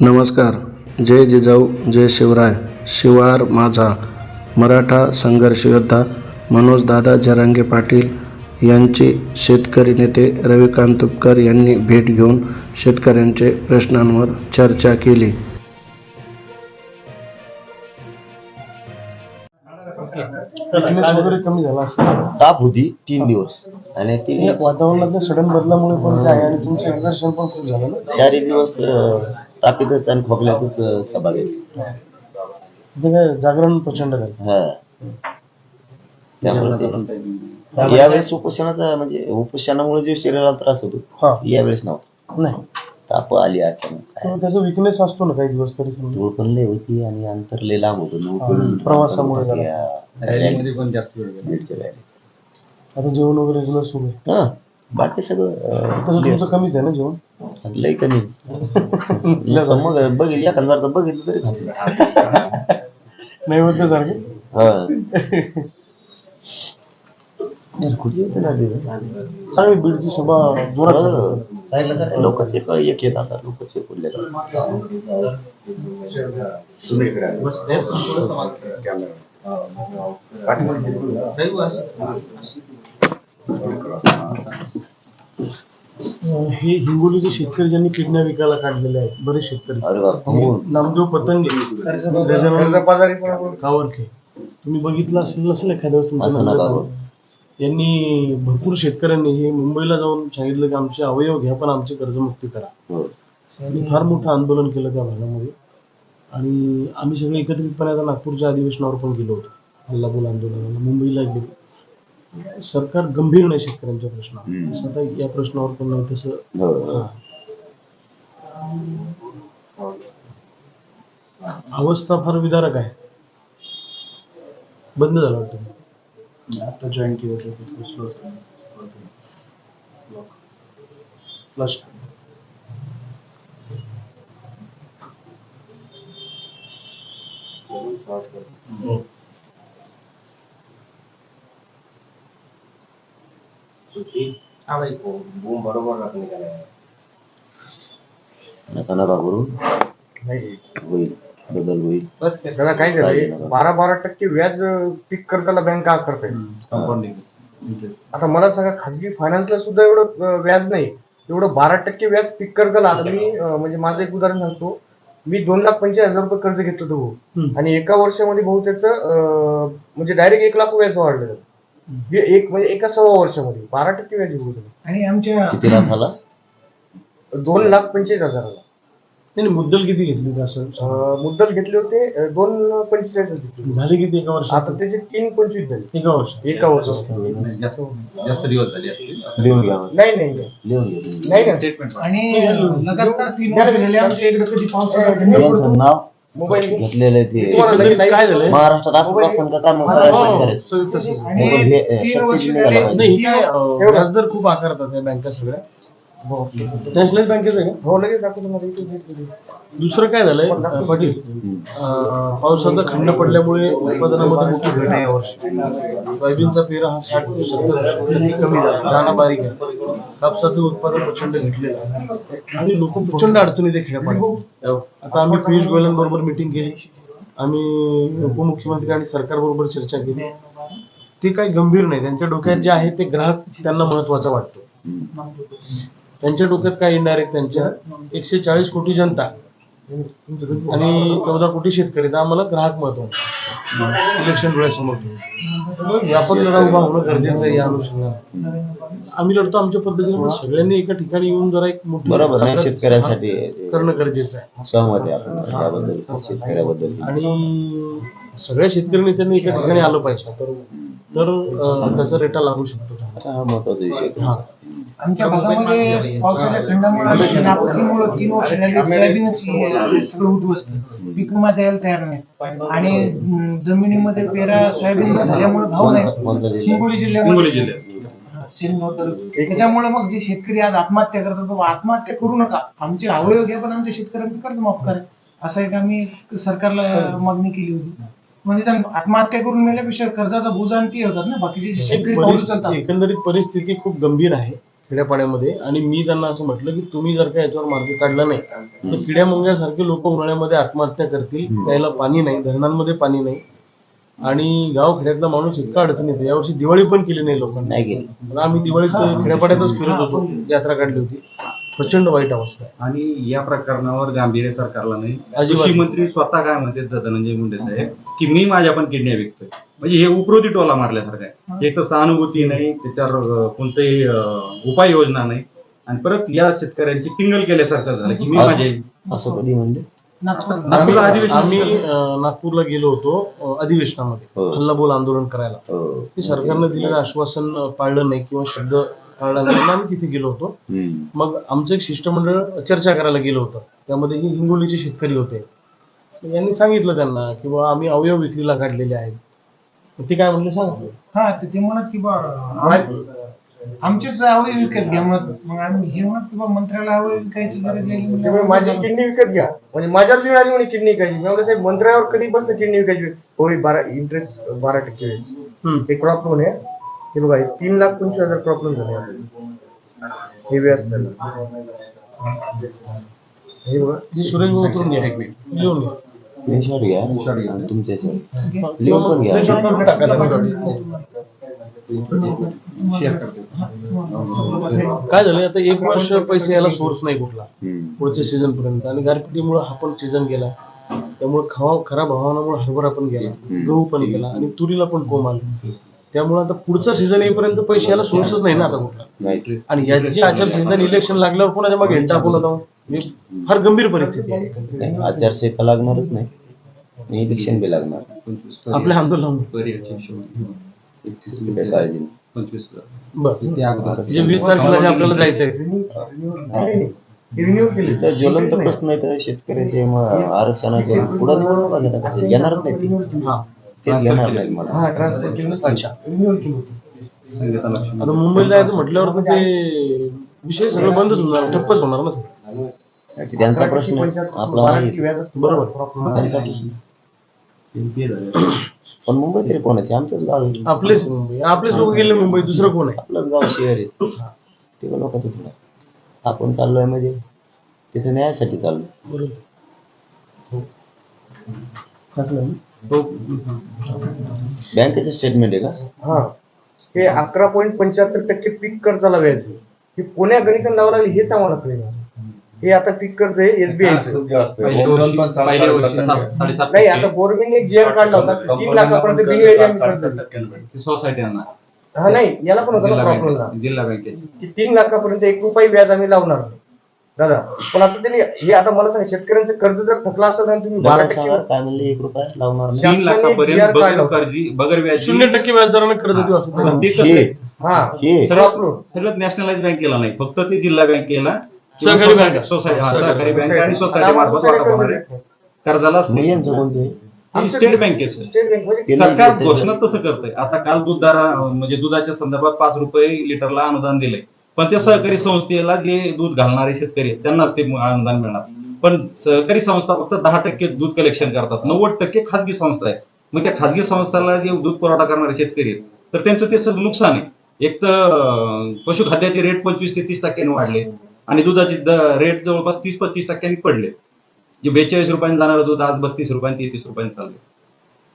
नमस्कार. जय जिजाऊ जय शिवराय. शिवार माझा. मराठा संघर्ष योद्धा मनोजदादा जरांगे पाटील यांची शेतकरी नेते रविकांत तुपकर यांनी भेट घेऊन शेतकऱ्यांचे प्रश्नांवर चर्चा केली. ताप होती तीन दिवस. आणि ते वातावरणातल्या सडन बदलामुळे पण आहे आणि तुमचं एक्झर्शन पण खूप झालं ना? चारही दिवस तापीतच आणि खोकल्यातच सभा घेतली काय जागरण प्रचंड झालं हा. त्यामुळे ते- यावेळेस उपोषणाचा म्हणजे उपोषणामुळे जे शरीराला त्रास होतो हा. यावेळेस नव्हता. नाही. ताप आली अचानक. तो त्याचा विकनेस असतो ना काही दिवस तरी समजा. धूळ पण लय होती आणि अंतर लय लांब होतं. धूळ पण प्रवासामुळे बीडच्या. आता जेवण वगैरे रेग्युलर सुरू आहे. हा बाकी सगळं अं, तसं तुमचं कमीच आहे ना जेवण? लय कमी मग बघितलं एखाद्या तर बघितलं तरी खातो नैवेद्य सारखे हा ना. चांगली बीडची जोरात. हो. लोकच एक एक येत आता लोकच एक उरले अं, हे हिंगोलीचे शेतकरी ज्यांनी किडण्या विकायला काढलेले आहेत बरेच शेतकरी अरे बाप थांबून. नामदेव पतंगे गजानन कावरखे तुम्ही बघितलं असेल नसेल एखाद्या वेळेस तुमच्या असं नका नजरेत. करू. यांनी भरपूर शेतकऱ्यांनी हे मुंबईला जाऊन सांगितलं की आमचे अवयव घ्या पण आमची कर्जमुक्ती करा हो. त्यांनी फार मोठं आंदोलन केलं त्या भागामध्ये आणि आम्ही सगळे एकत्रितपणे आता नागपूरच्या अधिवेशनावर पण गेलो होतो हल्लाबोल आंदोलनाला मुंबईला गेलो सरकार गंभीर नाही शेतकऱ्यांच्या प्रश्नावर. हम्म. तसं आता या प्रश्नावर पण नाही तसं हो. अवस्था फार विदारक आहे. बंद झालं वाटतं. आता जॉईन केलं प्लस असं नका करू होईल बदल होईल बस त्याला काय झालंय बारा बारा टक्के व्याज पीक कर्जाला बँक का करताय आता मला सांगा खाजगी फायनान्सला सुद्धा एवढं व्याज नाही एवढं बारा टक्के व्याज पीक कर्जाला आता मी म्हणजे माझं एक उदाहरण सांगतो मी दोन लाख पंचवीस हजार रुपये कर्ज घेतलं होतं हम्म. आणि एका वर्षामध्ये भाऊ त्याचं अं, म्हणजे डायरेक्ट एक लाख व्याज वाढलं एक म्हणजे एका सव्वा वर्षामध्ये बारा टक्के व्याज होऊ आणि आमच्या किती दोन लाख पंचवीस हजाराला नाही नाही, मुद्दल किती घेतली होती असं? अं, मुद्दल घेतले होते अं, दोन पंचेचाळीस घेतले झाली किती एका वर्षात? आता त्याचे तीन पंचवीस झाले. एका वर्षात. एका वर्षात. लिहून घ्या नाही नाही नाही. लिहून घ्या. नाही आणि लगातार तीन वर्ष झाले आमच्या इकडे कधी पडतो. नाव मोबाईल घेतलेलं ते. काय झालंय? महाराष्ट्रात असंच असेल का काय मग सगळ्या हो, हे, नाही ही. व्याजदर खूप आकारतात या बँका सगळ्या. नॅशनल बँकेचं आहे का? हो लगेच दाखवतो मला इथे घेतलेली. दुसरं काय झालंय? अं, पाटील अं, पावसाचा खंड पडल्यामुळे उत्पादनामध्ये मोठी घट आहे. यावर्षी सोयाबीनचा पेरा हा साठ ते सत्तर टक्के कमी झाला. दाना बारीक आहे. कापसाचं उत्पादन प्रचंड घटलेलं आहे. आणि लोक प्रचंड अडचणीत आहे खेड्यापाड्यात. आता आम्ही पियुष गोयलांबरोबर मिटिंग केली. आम्ही उपमुख्यमंत्री आणि सरकारबरोबर चर्चा केली. ते काही गंभीर नाही. त्यांच्या डोक्यात जे आहे ते ग्राहक त्यांना महत्त्वाचा वाटतो. त्यांच्या डोक्यात काय इनडायरेक्ट त्यांच्या एकशे चाळीस कोटी जनता आणि चौदा कोटी शेतकरी. तर आम्हाला ग्राहक महत्त्व इलेक्शन डोळ्यासमोर व्यापक लढा उभा होणं गरजेचं आहे या अनुषंगाने. आम्ही लढतो आमच्या पद्धतीने सगळ्यांनी एका ठिकाणी येऊन जरा एक मोठी बरोबर नाही शेतकऱ्यांसाठी करणं गरजेचं आहे. सहमत आहे आपण त्याबद्दल शेतकऱ्याबद्दल. आणि सगळ्या शेतकरी नेत्यांनी एका ठिकाणी आलं पाहिजे. तर त्याचा रेटा लागू शकतो. हा महत्त्वाचा विषय आहे. आमच्या भागामध्ये पावसाच्या खंडामुळे तीन वर्ष झाली सोयाबीनची सगळं उद्ध्वस्त. पीक विमा द्यायला तयार नाही. आणि जमिनीमध्ये पेरा सोयाबीन झाल्यामुळे भाव नाही. जिल्हा? हिंगोली जिल्ह्यामध्ये. तालुक्यात. त्याच्यामुळे मग जे शेतकरी आज आत्महत्या करतात बाबा आत्महत्या करू नका. आमचे अवयव घ्या पण आमच्या शेतकऱ्यांचं कर्ज माफ करा. असं एक आम्ही सरकारला मागणी केली होती. म्हणजे त्या आत्महत्या करून मेल्यापेक्षा कर्जाचा बोजा आणि ते होतात ना बाकीचे जे शेतकरी चालतात एकंदरीत परिस्थिती खूप गंभीर आहे. खेड्यापाड्यामध्ये. आणि मी त्यांना असं म्हटलं की तुम्ही जर का याच्यावर मार्ग काढला नाही तर किड्या मुंग्यासारखे लोक उन्हाळ्यामध्ये आत्महत्या करतील. प्यायला पाणी नाही धरणांमध्ये पाणी नाही. आणि गाव खेड्यातला माणूस इतका अडचणीत आहे. यावर्षी दिवाळी पण केली नाही लोकांनी. आम्ही दिवाळीत खेड्यापाड्यातच फिरत होतो. यात्रा काढली होती. प्रचंड वाईट अवस्था आहे. आणि या प्रकरणावर गांभीर्य सरकारला नाही. कृषी मंत्री स्वतः काय म्हणते धनंजय मुंडे साहेब? की मी माझ्या पण किडण्या विकतोय. म्हणजे हे उपरोधी टोला मारल्यासारखं आहे. एक तर सहानुभूती नाही त्याच्यावर कोणतेही उपाययोजना नाही. आणि परत या शेतकऱ्यांची टिंगल केल्यासारखं झालं की मी माझे असं कधी आम्ही नागपूरला अधिवेशन आम्ही अं, नागपूरला गेलो होतो अधिवेशनामध्ये. हो. हल्लाबोल आंदोलन करायला. हो. की सरकारनं दिलेलं आश्वासन पाळलं नाही किंवा शब्द पाळला नाही. आम्ही तिथे गेलो होतो. मग आमचं एक शिष्टमंडळ चर्चा करायला गेलो होतं. त्यामध्ये ही हिंगोलीचे शेतकरी होते. यांनी सांगितलं त्यांना की बुवा आम्ही अवयव विक्रीला काढलेले आहेत. मग ते काय म्हणले सांगितलं हा तर ते म्हणत की बा आम- आमचेच अवयव विकत घ्या म्हणत. मग आम्ही हे म्हणत की बा मंत्र्याला अवयव विकायची गरज नाही. त्यामुळे माझी किडनी विकत घ्या. म्हणजे माझ्यावर लिहून आली म्हणे किडनी विकायची. मी म्हणलं साहेब मंत्र्यावर कधी बसलं किडनी विकायची? होय बारा इंटरेस्ट बारा टक्के. हम्म. हे क्रॉप लोन आहे हे बघा हे तीन लाख पंचवीस हजार क्रॉप लोन झाले हे व्याज त्याला हे बघा. सुरेश भाऊ उतरून घ्या एक मिनिट. लिहून घ्या. स्क्रीनशॉट घ्या. आणि तुमच्या पण घ्या. काय झालं आता एक वर्ष पैसे याला सोर्स नाही कुठला. पुढच्या सीझन पर्यंत. आणि गारपिटीमुळे हा पण सीझन गेला. त्यामुळे खवा खराब हवामानामुळे हरभरा पण गेला. गहू पण गेला. आणि तुरीला पण कोंब आला. त्यामुळे आता पुढचा सीझन येईपर्यंत पैसे याला सोर्सच नाही ना आता कुठला. आणि याची आचारसंहिता इलेक्शन लागल्यावर कोणाच्या मागे हेंटा आपण जाऊ हे फार गंभीर परिस्थिती आहे. नाही, आचारसंहिता लागणारच नाही. आणि इलेक्शन बी लागणार. आपल्या आंदोलन काळजी नाही. बरं. म्हणजे वीस तारखेला जे आपल्याला जायचं आहे. तर ज्वलंत प्रश्न आहे तर शेतकऱ्याचे मग आरक्षणाचे. पुढे निवडणुका घेतात कसे येणारच नाही ते. हा. नाही मला. हा अच्छा. आता मुंबईला जायचं म्हटल्यावर तर ते विषय सगळं बंदच होणार ठप्पच होणार ना. त्यांचा प्रश्न आपला नाही. बरोबर. त्यांचा प्रश्न. पण मुंबई तरी कोणाचे आमचंच गाव आहे. आपलेच मुंबई. आपलेच लोक गेले मुंबई दुसरं कोण आहे? आपलंच गाव शहर आहे. ते पण लोकांचं थोडं आपण चाललोय म्हणजे तिथे न्यायासाठी चाललोय. बरोबर. टाकलं ना? तो बँकेचं स्टेटमेंट आहे का? हा. हे अकरा पॉईंट पंच्याहत्तर टक्के पीक कर्जाला व्याज आहे. हे कोण्या गणिताने लावं लागले हेच आम्हाला कळेल हे आता पीक कर्ज आहे. एसबीआयचं साडेसात नाही आता गव्हर्नमेंटने एक जीआर काढला होता. तीन लाखापर्यंत. टक्के सोसायट्यांना हा नाही याला पण होता प्रॉब्लेम जिल्हा बँकेत की तीन लाखापर्यंत एक रुपये व्याज आम्ही लावणार. नाही. दादा पण आता त्यांनी हे आता मला सांगा शेतकऱ्यांचं कर्ज जर थकलं असेल ना तुम्ही बारा टक्के काय म्हणले एक रुपया लावणार नाही. तीन लाखापर्यंत बगर काढलं. कर्जी बगर व्याजी शून्य टक्के व्याजदराने कर्ज देऊ असं ते ते कसं आहे? सगळं सगळं नॅशनलाइज बँकेला नाही. फक्त ते जिल्हा बँकेला सहकारी बँका. सोसायटी हा, सहकारी बँक आणि सोसायटी. मार्फत वाटप कर्ज होणारे. कर्जाला कोणतं? आहे? हे स्टेट बँकेचं. स्टेट बँक म्हणजे सरकार घोषणा तसं करतंय. आता काल दूधदारा म्हणजे दुधाच्या संदर्भात पाच रुपये लिटरला अनुदान दिलंय. पण त्या सहकारी संस्थेला जे दूध घालणारे शेतकरी आहेत त्यांनाच ते अनुदान मिळणार. पण सहकारी संस्था फक्त दहा टक्के दूध कलेक्शन करतात. नव्वद टक्के खाजगी संस्था आहेत. मग त्या खाजगी संस्थाला जे दूध पुरवठा करणारे शेतकरी आहेत तर त्यांचं ते सगळं नुकसान आहे. एक तर अं, पशुखाद्याचे रेट पंचवीस ते तीस टक्क्यांनी वाढले. आणि दुधाचे रेट जवळपास तीस पस्तीस टक्क्यांनी पडले. जे बेचाळीस रुपयांनी जाणार दूध आज बत्तीस रुपयांनी तेहतीस रुपयांनी चालले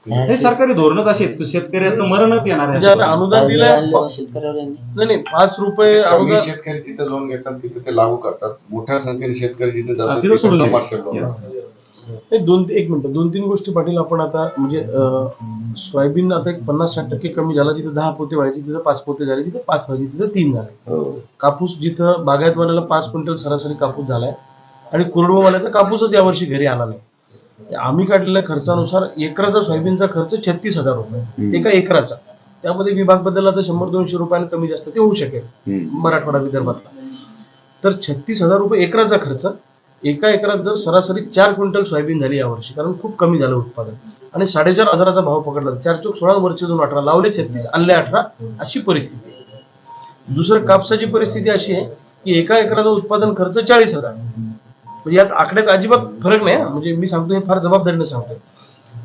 हे सरकारी धोरणच असे आहेत. शेतकऱ्याचं मरणच येणार म्हणजे आहे अनुदान मिळालं शेतकऱ्यावर यांनी? नाही नाही पाच रुपये अनुदान शेतकरी तिथे जाऊन घेतात तिथे ते लागू करतात. मोठ्या संख्येने शेतकरी जिथे हा, जातात तिथं तिथे सोडून दोन एक मिनिट. दोन तीन गोष्टी पाटील आपण आता म्हणजे सोयाबीन आता एक पन्नास साठ टक्के कमी झाला जिथे दहा पोते व्हायचे तिथे पाच पोते झाले तिथे पाच व्हायचे तिथे तीन झाले. हो. कापूस जिथं बागायतवाल्याला पाच क्विंटल सरासरी कापूस झालाय आणि कोरडवाल्याचा कापूसच यावर्षी घरी आला नाही. आम्ही काढलेल्या खर्चानुसार एकराचा सोयाबीनचा खर्च छत्तीस हजार रुपये. एका एकराचा. त्यामध्ये विभाग बदलला तर शंभर दोनशे रुपयाने कमी जास्त ते होऊ शकेल. मराठवाडा विदर्भातला. तर छत्तीस हजार रुपये एकराचा खर्च एका एकरात जर सरासरी चार क्विंटल सोयाबीन झाली यावर्षी कारण खूप कमी झालं उत्पादन. आणि साडेचार हजाराचा भाव पकडला. चार चौक सोळा वर्ष दोन अठरा लावले छत्तीस आणले अठरा अशी परिस्थिती आहे. दुसरं कापसाची परिस्थिती अशी आहे की एका एकराचा उत्पादन खर्च चाळीस हजार म्हणजे यात आकड्यात अजिबात फरक नाही म्हणजे मी सांगतो हे फार जबाबदारीने सांगतोय.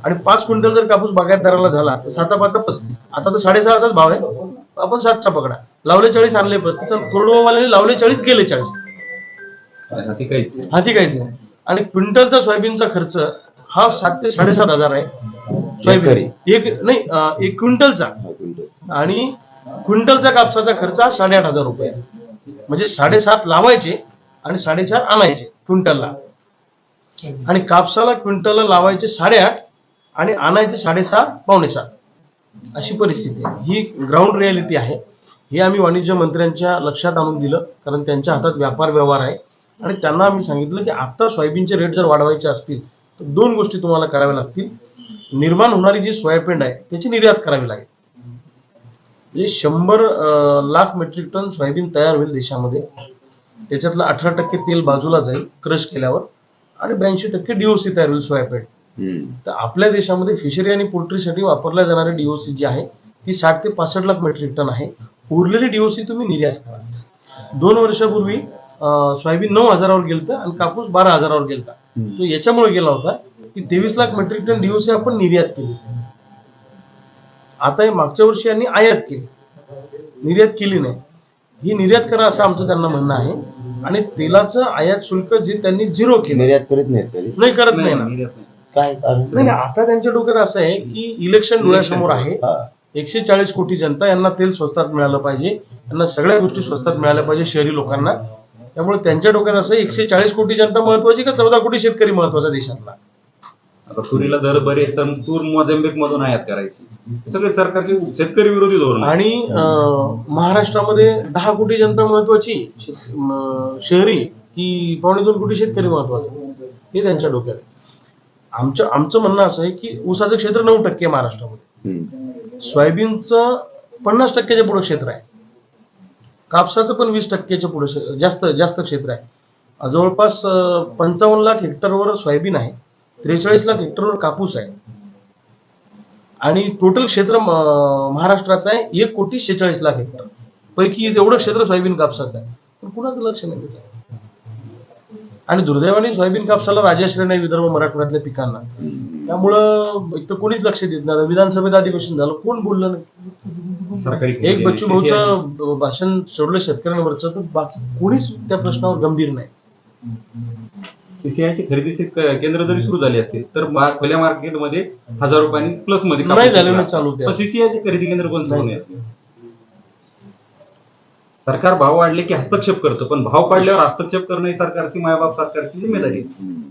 आणि पाच क्विंटल जर कापूस बागायतदाराला झाला तर साता पाच पस्तीस. आता तर साडेसहाचाच भाव आहे. आपण सातचा पकडा. लावले चाळीस आणले पस्तीस. कोरडवाल्याने लावले चाळीस गेले चाळीस. हा, काहीच. हाती काहीच नाही. आणि क्विंटलचा सोयाबीनचा खर्च हा सात ते साडेसात हजार आहे. सोयाबीन. एक नाही अं, एक क्विंटलचा. क्विंटल. आणि क्विंटलचा कापसाचा खर्च हा साडेआठ हजार रुपये आहे. म्हणजे साडेसात लावायचे आणि साडेचार आणायचे क्विंटलला. आणि कापसाला क्विंटलला लावायचे साडेआठ आणि आणायचे साडेसहा पावणे सात. अशी परिस्थिती आहे. ही ग्राउंड रियालिटी आहे. हे आम्ही वाणिज्य मंत्र्यांच्या लक्षात आणून दिलं कारण त्यांच्या हातात व्यापार व्यवहार आहे. आणि त्यांना आम्ही सांगितलं की आता सोयाबीनचे रेट जर वाढवायचे असतील तर दोन गोष्टी तुम्हाला कराव्या लागतील. निर्माण होणारी जी सोयाबीन आहे त्याची निर्यात करावी लागेल. म्हणजे शंभर लाख मेट्रिक टन सोयाबीन तयार होईल देशामध्ये. त्याच्यातलं अठरा टक्के तेल बाजूला जाईल क्रश केल्यावर. आणि ब्याऐंशी टक्के डीओसी तयार होईल सोयाबीन. तर आपल्या देशामध्ये फिशरी आणि पोल्ट्रीसाठी वापरल्या जाणारी डीओसी जी आहे ती साठ ते पासष्ट लाख मेट्रिक टन आहे. उरलेली डीओसी तुम्ही निर्यात करा. दोन वर्षापूर्वी सोयाबीन नऊ हजारावर गेलतं आणि कापूस बारा हजारावर गेलता. तो याच्यामुळे गेला होता की तेवीस लाख मेट्रिक टन डीओसी आपण निर्यात केली. आता हे मागच्या वर्षी यांनी आयात केली. निर्यात केली नाही. ही निर्यात करा असं आमचं त्यांना म्हणणं आहे. आणि तेलाचं आयात शुल्क जे त्यांनी झिरो केलं. निर्यात करीत नाहीत नाही करत नाही ना. निर्यात नाही. काय कारण? नाही नाही, आता त्यांच्या डोक्यात असं आहे की इलेक्शन डोळ्यासमोर आहे. हा. एकशे चाळीस कोटी जनता यांना तेल स्वस्तात मिळालं पाहिजे. यांना सगळ्या गोष्टी स्वस्तात मिळाल्या पाहिजे शहरी लोकांना. त्यामुळे त्यांच्या डोक्यात असं एकशे चाळीस कोटी जनता महत्वाची का चौदा कोटी शेतकरी महत्त्वाचा देशातला आता तुरीला दर बरे तर तूर मोझांबिक मधून आयात करायची सगळे सरकारचे शेतकरी विरोधी धोरण. आणि महाराष्ट्रामध्ये दहा कोटी जनता महत्वाची शहरी की पावणे दोन कोटी शेतकरी महत्त्वाचे हे त्यांच्या डोक्यात. आमचं आमचं म्हणणं असं आहे की ऊसाचं क्षेत्र नऊ टक्के महाराष्ट्रामध्ये. सोयाबीनचं पन्नास टक्क्याच्या पुढे क्षेत्र आहे कापसाचं पण वीस टक्क्याच्या पुढे जास्त जास्त क्षेत्र आहे. जवळपास पंचावन्न लाख हेक्टरवर सोयाबीन आहे. त्रेचाळीस लाख हेक्टरवर कापूस आहे. आणि टोटल क्षेत्र महाराष्ट्राचं आहे एक कोटी शेहेचाळीस लाख हेक्टर. पैकी तेवढं क्षेत्र सोयाबीन कापसाचं आहे. पण कुणाचं लक्ष नाही आणि दुर्दैवाने सोयाबीन कापसाला राजाश्रय नाही विदर्भ मराठवाड्यातल्या पिकांना. त्यामुळं एक तर कोणीच लक्ष देत नाही. विधानसभेत अधिवेशन झालं कोण बोललं नाही? सरकारी एक बच्चू भाऊचं भाषण सोडलं शेतकऱ्यांवरचं तर बाकी कोणीच त्या प्रश्नावर गंभीर नाही. सीसीआयची खरेदीचे क- केंद्र जरी सुरू झाले असतील तर खुल्या मार्केटमध्ये हजार रुपयांनी प्लसमध्ये नाही. चालू सीसीआयचे खरेदी केंद्र कोण चालू सरकार भाव वाढले की हस्तक्षेप करतं पण भाव पाडल्यावर हस्तक्षेप करणं ही सरकारची मायबाप सरकारची जिम्मेदारी.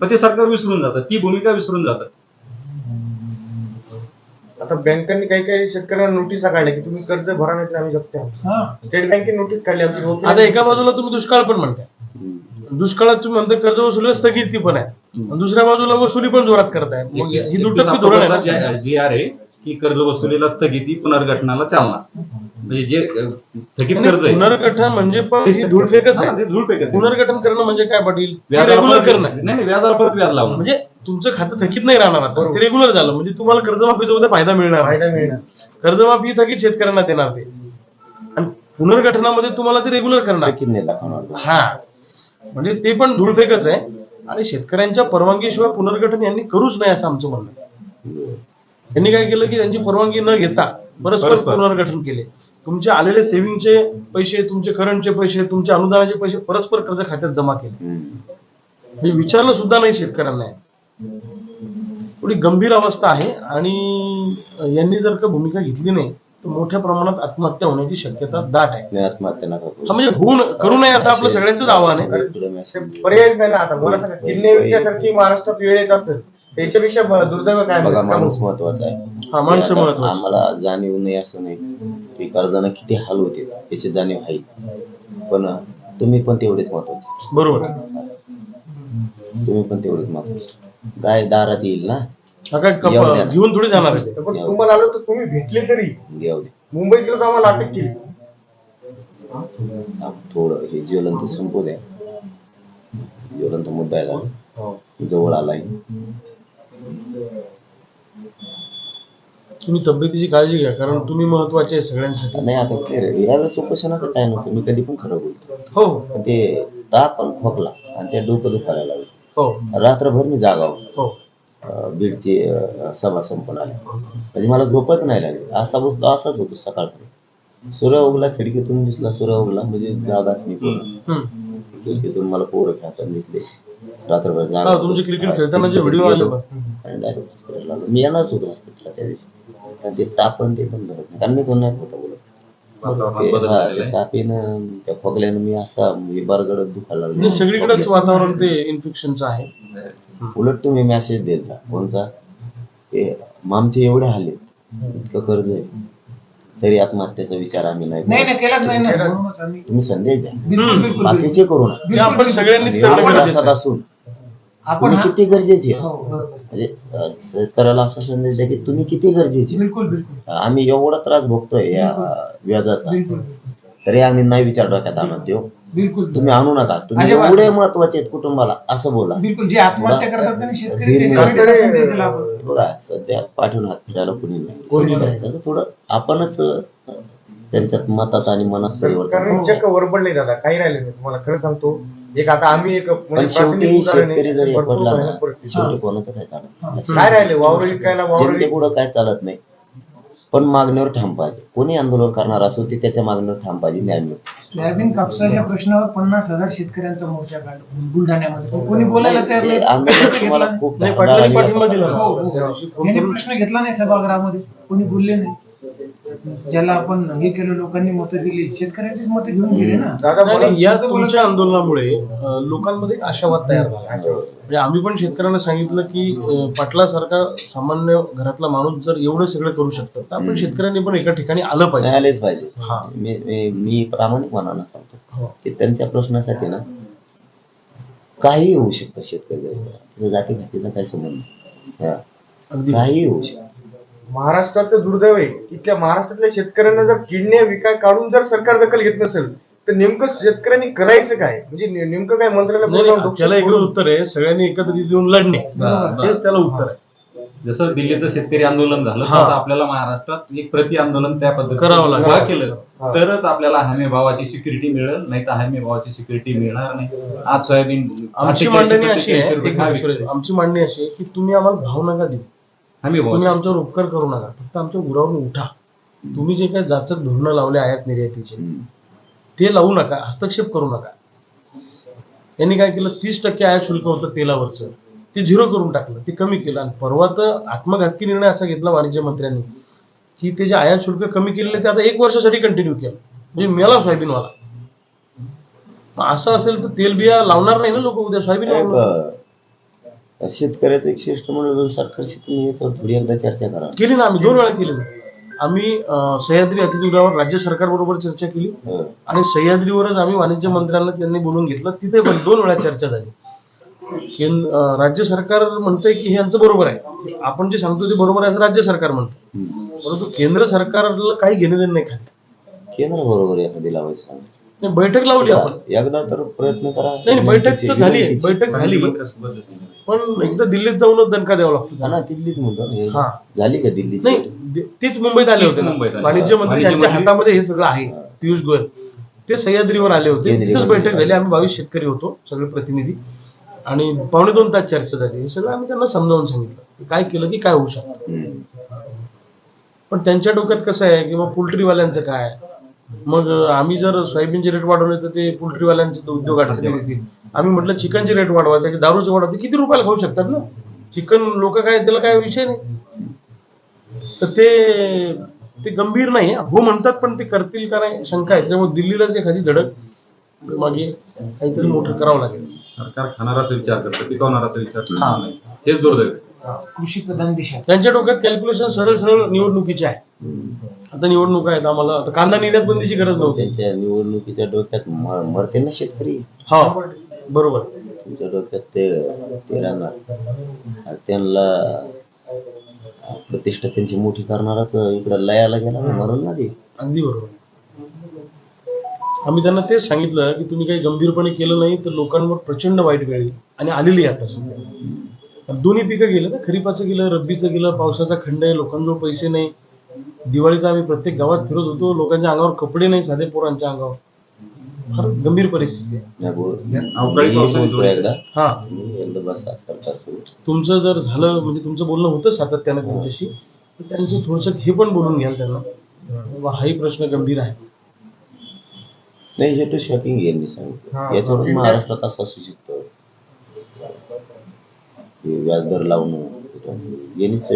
पण ते सरकार विसरून जातं ती भूमिका विसरून जातं. आता बँकांनी काही काही शेतकऱ्यांना नोटीसा काढल्या की तुम्ही कर्ज भरा नाही तर आम्ही. हा स्टेट बँकेने नोटीस काढली आमची आता एका बाजूला तुम्ही दुष्काळ पण म्हणताय. दुष्काळात तुम्ही म्हणता कर्ज वसुली स्थगिती पण आहे आणि दुसऱ्या बाजूला वसुली पण जोरात करताय मग ही दुटप्पी धोरण आहे? जी आर आहे की कर्ज वसुलीला स्थगिती पुनर्गठनाला चालना. म्हणजे जे थकीत कर्ज आहे. पुनर्गठन म्हणजे पण ही धूळफेकच हा, आहे. ते धूळ. पुनर्गठन करणं म्हणजे काय पाटील? व्याजाला रेग्युलर परत- करणं. नाही नाही, व्याजाला परत व्याज लावणं. म्हणजे तुमचं खातं थकीत नाही राहणार आता. ते रेग्युलर झालं. म्हणजे तुम्हाला कर्जमाफीचा उद्या फायदा मिळणार. फायदा मिळणार. कर्जमाफी थकीत शेतकऱ्यांना देणार ते. आणि पुनर्गठनामध्ये तुम्हाला ते रेग्युलर करणार. थकीत नाही दाखवणार हा. म्हणजे ते पण धूळफेकच आहे. आणि शेतकऱ्यांच्या परवानगीशिवाय पुनर्गठन यांनी करूच नाही असं आमचं म्हणणं आहे. त्यांनी काय केलं की त्यांची परवानगी न घेता परस्पर. पुनर्गठन केले तुमचे आलेले सेव्हिंगचे पैसे तुमचे करंटचे पैसे तुमचे अनुदानाचे पैसे परस्पर कर्ज खात्यात जमा केले हम्म. मी विचारलं सुद्धा नाही शेतकऱ्यांना थोडी गंभीर अवस्था आहे आणि यांनी जर का भूमिका घेतली नाही तर मोठ्या प्रमाणात आत्महत्या होण्याची शक्यता दाट आहे आत्महत्या. हा म्हणजे होऊ न- करू नये असं आपलं सगळ्यांचंच आव्हान आहे. पर्यायच नाही ना आता मला सांगा विकण्यासारखी महाराष्ट्रात वेळ येत असेल त्याच्यापेक्षा दुर्दैव काय बघा? माणूस महत्त्वाचा आहे. हा माणसं आता महत्वाची. आम्हाला जाणीव नाही असं नाही. की कर्जानं किती हाल होते. याची जाणीव आहे. पण तुम्ही पण तेवढेच महत्त्वाचे बरोबर. तुम्ही पण तेवढेच महत्त्वाचे गाय दारात येईल ना? हा काय कप- येऊ द्या. घेऊन थोडी जाणार आहे. ते. पण तुम्हाला आलं तर तुम्ही भेटले तरी. देऊ दे मुंबईत गेलो तर आम्हाला अटक केली. थोडं हे ज्वलंत संपू द्या. ज्वलंत मुद्दा आहे. हो. जवळ आलाय. तुम्ही तब्येतीची काळजी घ्या कारण तुम्ही महत्त्वाचे आहे सगळ्यांसाठी. नाही आता ते यावेळेस उपोषणाचं काय नव्हतं मी कधी पण खरं बोलतो. हो. पण ते ताप आणि खोकला आणि ते डोकं दुखायला लागलं. हो. रात्रभर मी जागा होतो. हो. अं, बीडची अं, सभा संपून आली. म्हणजे मला झोपच नाही लागली. असा बसलो असाच होतो सकाळपर्यंत. सूर्य उगला खिडकीतून दिसला सूर्य उगला म्हणजे जागाच नाही पूर्ण. हम्म. खिडकीतून मला पोरं खेळताना दिसले. रात्रभर हा, जागा तुमचे क्रिकेट खेळतानाचे व्हिडिओ आले बघ. आणि डायरेक्ट हॉस्पिटलला आलो मी येणारच होतो हॉस्पिटलला त्या दिवशी. कारण ते तापन ते पण धरत नाही कारण मी कोण नाही खोटं बोलत ते- हा, ते. तापीनं त्या खोकल्यानं मी असा म्हणजे बरगडत दुखायला म्हणजे लागलो सगळीकडेच वातावरण ते इन्फेक्शनचं आहे. उलट तुम्ही मेसेज देत. जा कोणचा ते आमचे एवढे हाल आहेत. इतकं कर्ज आहे. तरी आत्महत्याचा विचार आम्ही नाही. नाही करत. नाही केलाच नाही ना. म्हणूनच आम्ही तुम्ही संदेश द्या. बिलकुल बिलकुल बाकीचे करू नका. हे आपण सगळ्यांनीच एवढं करणं गरजेचं त्रासात आहे. असून आपण तुम्ही हा- किती गरजेचे आहे हो, बरोबर. म्हणजे अं, असा संदेश द्या की तुम्ही किती गरजेचे आहे. बिलकुल बिलकुल. आम्ही एवढा त्रास भोगतोय या व्याजाचा. बिलकुल तरी आम्ही नाही विचार डोक्यात आणत देऊ बिलकुल तुम्ही आणू नका तुम्ही अजिबात. एवढे महत्त्वाचे आहेत कुटुंबाला असं बोला बिलकुल जे आत्महत्या करतात शेतकरी नाही. दिला आपण. बघा सध्या पाठवून हात फिरायला कोणी नाही शेतकऱ्याचं थोडं आपणच अं, त्यांच्यात मतात आणि मनात परिवर्तन कारण चक्क वरपड नाही दादा काही राहिले नाही तुम्हाला खरं सांगतो एक आता आम्ही एक पण म्हणजे शेवटी प्राथमिक उदाहरण आहे. शेतकरी जर भरपूर पडला भयानक ना परिस्थिती. शेवटी कोणाचं काय चालत नाही. काय राहिले वावर विकायला वावर जनते पुढं काय चालत नाही पण मागणीवर ठाम पाहिजे कोणी आंदोलन करणार असो ते त्याच्या मागणीवर ठाम पाहिजे न्याय मिळतो सोयाबीन कापसाच्या प्रश्नावर पन्नास हजार शेतकऱ्यांचा मोर्चा काढला बुलढाण्यामध्ये पण कोणी बोलायला तयार ते. आंदोलन तुम्हाला. खूप नाही, धारदार पाटलांनी आणि पाठिंबा दिला ना. हो, हो. याने प्रश्न घेतला नाही सभागृहामध्ये कोणी बोलले नाही ज्याला आपण हे केलं लोकांनी मतं दिली शेतकऱ्यांचीच मतं घेऊन गेले ना. दादा मला या तुमच्या आंदोलनामुळे अं, लोकांमध्ये एक आशावाद तयार झाला. म्हणजे आम्ही पण शेतकऱ्यांना सांगितलं की अं, पाटलासारखा सामान्य घरातला माणूस जर एवढं सगळं करू शकतो तर आपण शेतकऱ्यांनी पण एका ठिकाणी आलं पाहिजे. न्यायालयच पाहिजे. हा. मी मी- मी प्रामाणिक मनानं सांगतो हो. की त्यांच्या प्रश्नासाठी ना काही होऊ शकतं शेतकरी. त्याचा जाती भातीचा काही संबंध नाही. हा. अगदी. काही होऊ शकतं. महाराष्ट्राचं दुर्दैव आहे. इथल्या महाराष्ट्रातल्या शेतकऱ्यांना जर किडण्या विकाय काढून जर सरकार दखल घेत नसेल तर नेमकं शेतकऱ्यांनी करायचं काय? म्हणजे नेमकं काय मंत्र्याला त्याला एकच उत्तर आहे. सगळ्यांनी एकत्र येऊन लढणे. हेच त्याला उत्तर आहे. जसं दिल्लीचं शेतकरी आंदोलन झालं हा. तसं आपल्याला महाराष्ट्रात एक प्रति आंदोलन त्या पद्धतीने करावं केलं तरच आपल्याला हमी भावाची सिक्युरिटी मिळेल नाही तर हमी भावाची सिक्युरिटी मिळणार नाही. आज सोयाबीन आमची 48 मांडणी अशी आहे 43 रुपये एक हा मिनिट, विकतोय. आमची मांडणी अशी आहे की तुम्ही आम्हाला भाव नका देऊ तुम्ही आमच्यावर उपकार करू नका. फक्त आमच्या गुरावरून उठा. तुम्ही जे काही जाचक धोरणं लावले आयात निर्यातीचे. ते लावू नका. हस्तक्षेप करू नका. यांनी काय केलं? तीस टक्के आयात शुल्क होतं तेलावरचं. ते झिरो करून टाकलं. ते कमी केलं. आणि परवा तर आत्मघातकी निर्णय असा घेतला वाणिज्य मंत्र्यांनी की ते जे आयात शुल्क कमी केलेलं ते आता एक वर्षासाठी कंटिन्यू केलं. म्हणजे मेला सोयाबीनवाला. असं असेल तर तेलबिया लावणार नाही ना लोक उद्या? सोयाबीन शेतकऱ्याचं एक शिष्टमंडळ सरकारशी तुम्ही याच्यावर थोडी एकदा चर्चा करा. केली ना आम्ही दोन वेळा केली ना. आम्ही अं, सह्याद्री अतिथीगृहावर राज्य सरकारबरोबर चर्चा केली. हं. आणि सह्याद्रीवरच आम्ही वाणिज्य मंत्र्यांना त्यांनी बोलून घेतलं. तिथे पण दोन वेळा चर्चा झाली. अं, राज्य सरकार म्हणतंय की हे यांचं बरोबर आहे. आपण जे सांगतो ते बरोबर आहे असं राज्य सरकार म्हणतं. परंतु केंद्र सरकारला काही घेणं देणं नाही खाली. केंद्र बरोबर एखादी लावायचं सांग. नाही, बैठक लावली आपण. एकदा तर प्रयत्न करा. नाही नाही, बैठक तर झाली. बैठक झाली. पण एकदा दिल्लीत जाऊनच दणका द्यावा लागतो. हा ना दिल्लीच म्हणतो ना हे. हा. झाली का दिल्लीची? नाही दि- तीच मुंबईत आले होते ना. मुंबईत आले. वाणिज्य मंत्री वाणिज्य यांच्या मंत्री- हातामध्ये हे सगळं आहे. पियुष गोयल. ते सह्याद्रीवर आले होते. केंद्रीय तिथेच मंत्री. बैठक झाली. आम्ही बावीस शेतकरी होतो सगळे प्रतिनिधी. आणि पावणे दोन तास चर्चा झाली. हे सगळं आम्ही त्यांना समजावून सांगितलं. की काय केलं की काय होऊ शकतं. पण त्यांच्या डोक्यात कसं आहे? की मग पोल्ट्रीवाल्यांचं काय मग आम्ही जर सोयाबीनचे रेट वाढवले तर ते पोल्ट्रीवाल्यांचे उद्योग अडचणी आम्ही म्हटलं चिकनचे रेट वाढवा त्याचे दारूचे वाढवा. ते किती रुपयाला खाऊ शकतात ना? चिकन लोक काय त्याला काय विषय नाही. तर ते ते गंभीर नाही हो. म्हणतात पण ते करतील का नाही शंका आहे. त्यामुळे दिल्लीलाच एखादी धडक मागे काहीतरी मोठं करावं लागेल. सरकार खाणाराचा विचार करतं पिकवणाराचा विचार हा. हेच दुर्दैव. कृषी प्रधान देश आहे. त्यांच्या डोक्यात कॅल्क्युलेशन सरळ सरळ निवडणुकीचे आहे. आता निवडणुका आहेत आम्हाला. आता कांदा निर्यात बंदीची गरज नव्हती. त्यांच्या निवडणुकीच्या डोक्यात म- मरते ना शेतकरी? हा बरोबर. तुमच्या डोक्यात ते ते राहणार. आणि त्यांना प्रतिष्ठा त्यांची मोठी करणाराच इकडं लयाला गेला ना मरण ना ते. अगदी बरोबर. आम्ही त्यांना तेच सांगितलं की तुम्ही काही गंभीरपणे केलं नाही तर लोकांवर प्रचंड वाईट वेळ येईल आणि आलेली आहे आता सध्या. दोन्ही पिकं गेलं ना खरीपाचं गेलं रब्बीचं गेलं पावसाचा खंड आहे लोकांजवळ पैसे नाही. दिवाळीत आम्ही प्रत्येक गावात फिरत होतो लोकांच्या अंगावर कपडे नाही साधे पोरांच्या अंगावर. फार गंभीर परिस्थिती आहे. हा. तुमचं जर झालं म्हणजे तुमचं बोलणं होतं सातत्यानं त्यांच्याशी तर त्यांचं थोडंसं हे पण बोलून घ्याल त्यांना. हाही प्रश्न गंभीर आहे. नाही हे तर शॉकिंग यांनी सांगितलं याच्यावर महाराष्ट्रात असं असू शकतं. व्याजदर लावणं यांनीच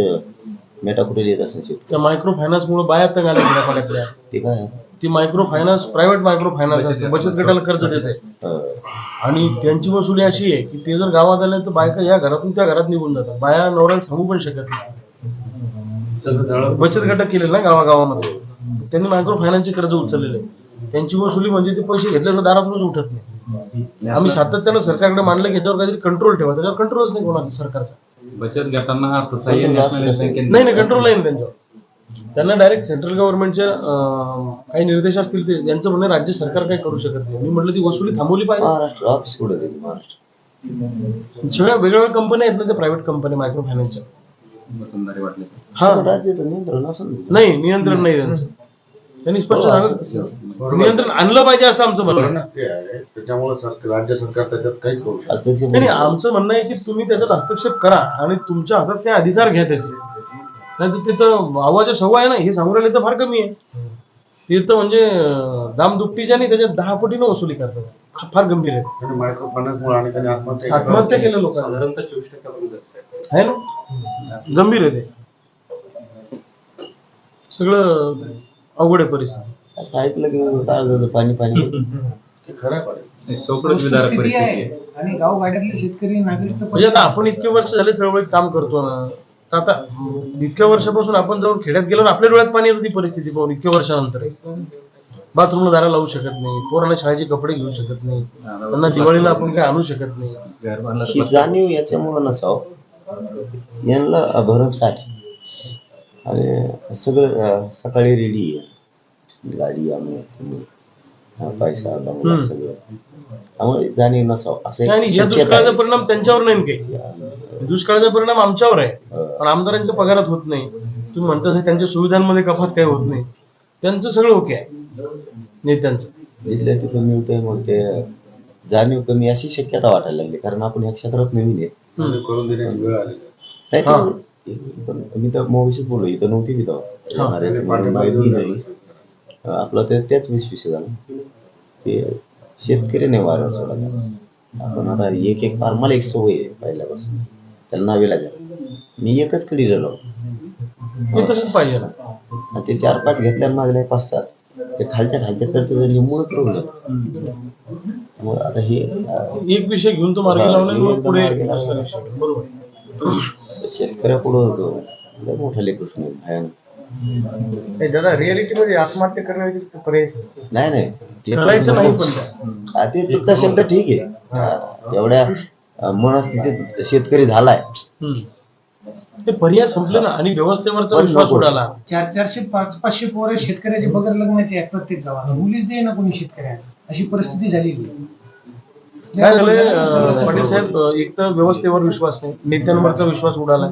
मेटा कुठे येत असेल शेतकरी त्या मायक्रो फायनान्स मुळे बाया तंग आल्या खेड्यापाड्यातल्या ते काय? आहे? ती micro finance private micro finance असते बचत गटाला कर्ज देते. अं, आणि त्यांची वसुली अशी आहे की ते जर गावात आले तर बायका या घरातून त्या घरात निघून जातात. बाया नवऱ्याला सांगू पण शकत नाही. बचत गट केले ना गावागावामध्ये. त्यांनी मायक्रो फायनान्सचे कर्ज उचललेले. त्यांची वसुली म्हणजे ते पैसे घेतल्यानं दारातूनच उठत नाही. आम्ही सातत्यानं सरकारकडे मांडलं की याच्यावर काहीतरी कंट्रोल ठेवा. त्याच्यावर कंट्रोलच नाही कोणाला सरकारचा. बचत गटांना अर्थसहाय्य नॅशनल नाही नाही कंट्रोल नाही ना त्यांच्यावर. त्यांना डायरेक्ट सेंट्रल गव्हर्नमेंटच्या काही निर्देश असतील ते यांचं म्हणणं आहे, राज्य सरकार काही करू शकत नाही. मी म्हटलं ती वसुली थांबवली पाहिजे. महाराष्ट्र ऑफिस कुठे महाराष्ट्र. सगळ्या वेगवेगळ्या कंपन्या आहेत ना त्या प्रायव्हेट कंपन्या मायक्रो फायनान्सच्या वाटले. हा. राज्याचं नियंत्रण असं नाही नियंत्रण नाही त्यांचं. त्यांनी स्पष्ट सांगितलं नियंत्रण आणलं पाहिजे असं आमचं म्हणणं त्याच्यामुळे सरकार राज्य सरकार त्याच्यात काहीच करू शकत नाही. आमचं म्हणणं आहे की तुम्ही त्याच्यात हस्तक्षेप करा आणि तुमच्या हातात ते अधिकार घ्या त्याचे. नाही तर तिथं आवाजा सव्वा आहे ना हे सांगून राहिले तर फार कमी आहे. तिथं म्हणजे अं, दामदुपटीच्या नाही त्याच्यात दहा कोटीनं वसुली करतात. फार गंभीर आहे आणि मायक्रो फायनान्समुळे अनेकांनी आत्महत्या केल्या. आत्महत्या केल्या लोकांना. साधारणतः चोवीस टक्क्यापर्यंत आहे ना? गंभीर आहे ते. सगळं अवघड आहे परिस्थिती. असं ऐकलं की मग काय पाणी पाणी. हे खरं आहे. पाटील. चौकट विदारक स्थिती परिस्थिती आहे. आहे. आणि गावगाड्यातले शेतकरी नागरिक तर म्हणजे आता आपण इतके वर्ष झाले चळवळीत काम करतो ना. तर आता इतक्या वर्षापासून आपण जाऊन खेड्यात गेलो आणि आपल्या डोळ्यात पाणी येतं ती परिस्थिती पाहून इतक्या वर्षानंतर. बाथरूमला दारा लावू शकत नाही पोरांना शाळेचे कपडे घेऊ शकत नाही त्यांना दिवाळीला आपण काय आणू शकत नाही. घर बांधलं ही जाणीव याच्यामुळं नसावं. यांना भरमसाठ. आणि सगळं सकाळी रेडी आहे. गाडी आम्ही पैसा बंगला सगळं. त्यामुळे जाणीव नसावं. असं दुष्काळाचा. परिणाम त्यांच्यावर नाही ना काही. दुष्काळाचा परिणाम आमच्यावर आहे. पण आमदारांच्या पगारात होत नाही. तुम्ही म्हणता त्यांच्या सुविधांमध्ये कपात काही होत नाही. त्यांचं सगळं ओके आहे. नेत्यांचं. जिथल्या तिथं मिळतंय मग ते जाणीव कमी अशी शक्यता वाटायला लागली. कारण आपण या क्षेत्रात नवीन आहे. हम्म. करून देण्याची वेळ आलेली आहे. नाही. ते- पण मी तर मौशीच बोललो इथं नव्हती मी नाही आपलं ते त्याच वीस विषय झाला. ते शेतकरी वारं सोडायचा. आपण आता एक एक फार मला एक सवय आहे पहिल्यापासून. त्याला नावेला मी एकच कडी गेलो. ते तसंच पाहिजे ना. आणि ते चार पाच घेतल्यावर मागले पाच सात. ते खालच्या खालच्या करते तर करून येत. मग आता हे एक विषय घेऊन तो मार्गी लावला मग पुढे. बरोबर. शेतकऱ्यापुढं लय मोठा लेकृष्ण आहे, भयानक नाही, दादा रिअलिटी मध्ये आत्महत्या करण्याची पर्याय नाही. नाही नाही ते करायचं नाही. पण. हा, ते तुमचा शब्द ठीक आहे हा, तेवढ्या अं, मनस्थितीत शेतकरी झालाय हम्म. ते पर्याय संपले ना आणि व्यवस्थेवरचा पण विश्वास नको. उडाला चार चारशे पाच पाचशे पोरं शेतकऱ्याचे बगर लग्नाचे आहेत प्रत्येक गावात मुलीच दे ना कोणी शेतकऱ्याला अशी परिस्थिती झालेली आहे. काय झालंय पाटील साहेब एक तर व्यवस्थेवर विश्वास नाही नेत्यांवरचा विश्वास उडाला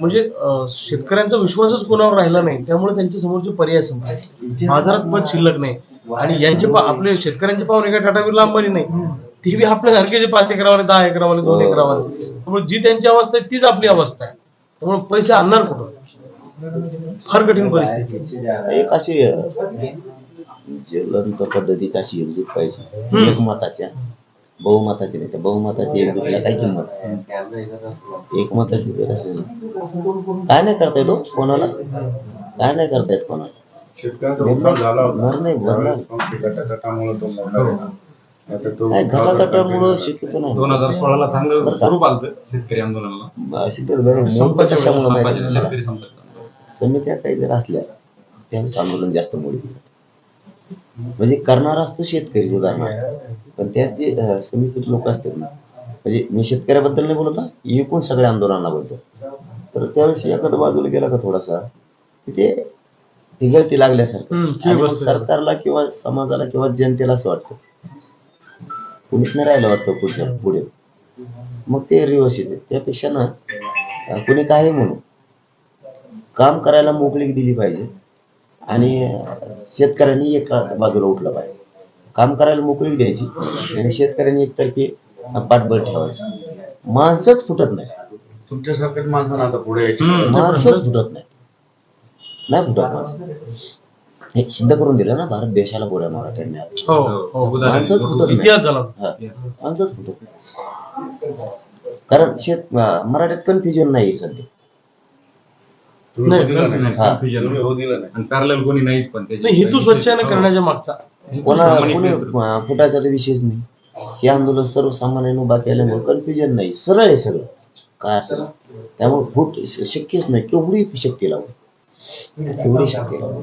म्हणजे शेतकऱ्यांचा विश्वासच कोणावर राहिला नाही त्यामुळे त्यांच्या समोरचे पर्याय संपले बाजारात पद शिल्लक नाही. आणि यांचे आपले शेतकऱ्यांचे पाहून एका टाटा बिर्ला अंबानी नाही. ते बी आपल्या सारखे पाच एकरावाले दहा एकरावाले दोन एकरावाले. त्यामुळे जी त्यांची अवस्था आहे तीच आपली अवस्था आहे. त्यामुळे पैसे आणणार कुठं? फार कठीण परिस्थिती. एक अशी ज्वलंत पद्धतीची अशी एकजूट पाहिजे एकमताच्या. बहुमताची नाही त्या बहुमताची एकजूटला काय किंमत एकमताची जर असेल ना, काय नाही करता येतो कोणाला? काय नाही करता येत कोणाला निर्णय ते गटातटामुळे तो तो जर शक्यतो दोन नाही हजार सोळाला चांगलं स्वरूप आलं शेतकरी आंदोलनाला. तर कशामुळं समित्या काही जर असल्या त्यांचं आंदोलन जास्त मोठी म्हणजे करणारा असतो शेतकरी उदाहरणार्थ. पण त्यात जे अं, समितीत लोक असतात ना म्हणजे मी शेतकऱ्याबद्दल नाही बोलत एकूण सगळ्या आंदोलनाला बोलतो तर त्यावेळेस एखादा बाजूला गेला का थोडासा की ते तिघळती लागल्यासारखं. सरकारला किंवा समाजाला किंवा जनतेला असं वाटतं. कुणीच नाही राहिलं वाटतं पुढच्या पुढे. मग ते रिवर्स येते. त्यापेक्षा ना कुणी काही म्हणू. काम करायला मोकळीक दिली पाहिजे. आणि शेतकऱ्यांनी एका बाजूला उठलं पाहिजे. काम करायला मोकळीक द्यायची आणि शेतकऱ्यांनी एकतर्फी पाठबळ ठेवायचं. माणसंच फुटत नाही. तुमच्यासारख्याच माणसानं आता पुढे यायची. माणसंच फुटत नाही. नाही फुटत माणसं. हे सिद्ध करून दिलं ना भारत देशाला गोऱ्या मराठ्यांनी आज. हो हो माणसंच फुटत नाही. इतिहास झाला. हा, माणसंच फुटत नाही. कारण शेत मराठ्यात कन्फ्युजन नाही सध्या. नाही, हा. Confusion. होऊ दिलं नाही. आणि पॅरल कोणी नाहीच पण त्याची. नाही हेतू स्वच्छाने करण्याच्या मागचा. कोणा सामान्य कोणी नेतृत्व. अं, फुटायचा तर विषयच नाही. हे आंदोलन सर्वसामान्यांना उभा केल्यामुळे कन्फ्युजन नाही. सरळ आहे सगळं. काय असेल त्यामुळे फूट श- शक्यच नाही. केवढी ती शक्ती लावू? केवढी शक्ती लावू?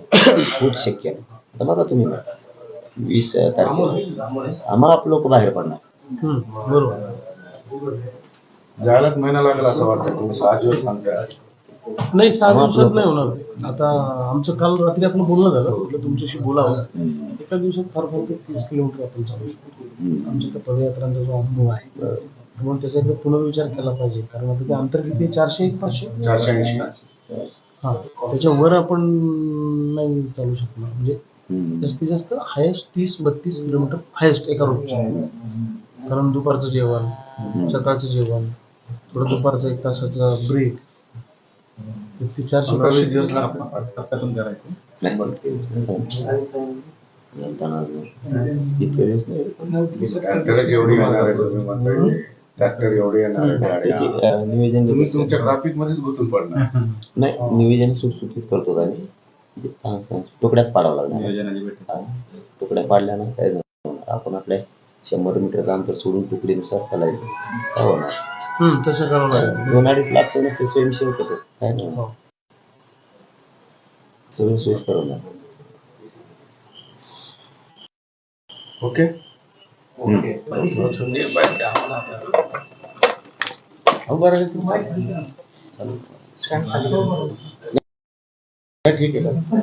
फूट शक्य नाही. आता बघा तुम्ही. वीस तारखेला आम्हाला लोक बाहेर पडणार. हम्म, बरोबर. जायलाच महिना लागेल असं वाटतं. तुम्ही सहा दिवस सांगताय. नाही सहा दिवसात नाही होणार. आता आमचं काल रात्री आपलं बोलणं झालं. म्हटलं तुमच्याशी बोलावं. एका दिवसात फार फार ते तीस किलोमीटर आपण चालू शकतो. आमच्या त्या पदयात्रांचा जो अनुभव आहे म्हणून त्याच्याकडे पुनर्विचार केला पाहिजे. कारण आता ते अंतर किती? चारशे एक पाचशे? चारशे ऐंशी. हा. त्याच्यावर आपण नाही चालू शकणार. म्हणजे. जास्तीत जास्त हायेस्ट तीस बत्तीस किलोमीटर हायेस्ट एका रोजच्या कारण दुपारचं जेवण सकाळचं जेवण थोडं दुपारचं एक तासाचा ब्रेक ट्रॅक्टर एवढी येणार आहे तुम्ही म्हणताय ट्रॅक्टर एवढे येणार आहे त्याची गाड्या अं, नियोजन तुम्ही कसं- तुमच्या ट्रॅफिक मध्येच गुंतून पडणार. नाही नियोजन सुटसुटीत करतो आम्ही. म्हणजे तास तास. तुकड्याच पाडावं लागणार. नियोजनाची हा. तुकड्या पाडल्यानं काय नाही होणार. आपण आपल्या शंभर मीटरचं अंतर सोडून तुकडीनुसार चालायचं. काय होणार? तसं करावं लागेल. दोन अडीच लाख तर नुसते स्वयंसेवक होते काय नाही. सगळं सोयीस्कर होणार ओके? ठीक आहे.